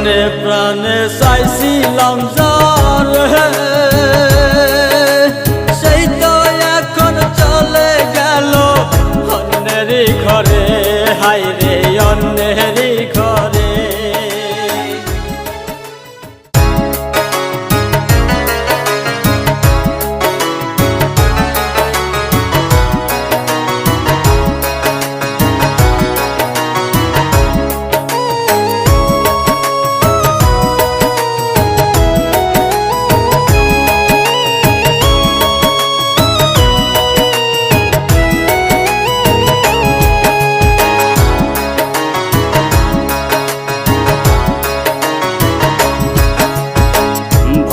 মনে প্রাণে চাইছিলাম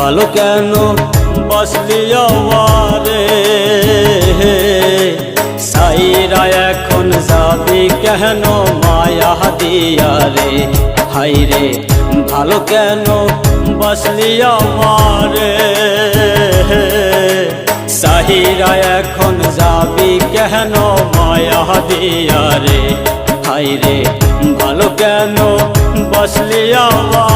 ভালো কেন বসলি আওয়ারে? সাইরা এখন যাবি কেন মায়া দিয়া রে হাই রে ভালো কেন বসলি আমারে সাহিরা এখন যাবি কেন মায়া দিয়া রে হাই রে ভালো কেন বসলি আমার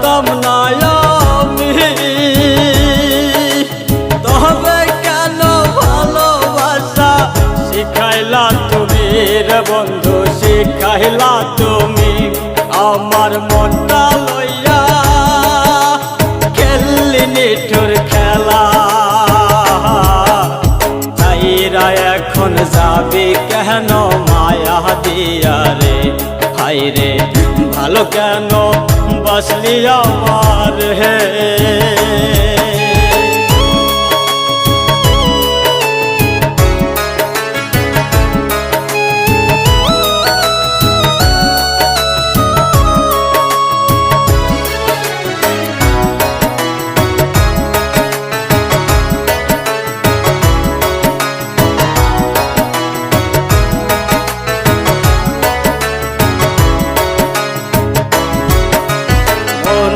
বন্ধু, শিখাইলা তুমি আমার মনটা লইয়া। খেললি নিঠুর খেলা, তাইরা এখন যাবি কেন মায়া দিয়া রে? হাই রে ভালো কেন বসলি আমার হে?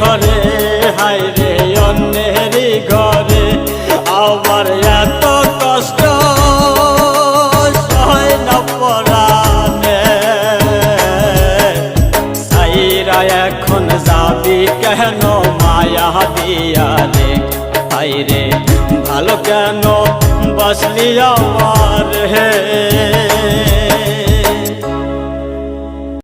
ঘরে হাই রে অন্যেরই ঘরে, আমার এত কষ্ট এখন যাবি কেন, মায়া দিয়া রে? রে, ভালো কেন বসলি আমার হে?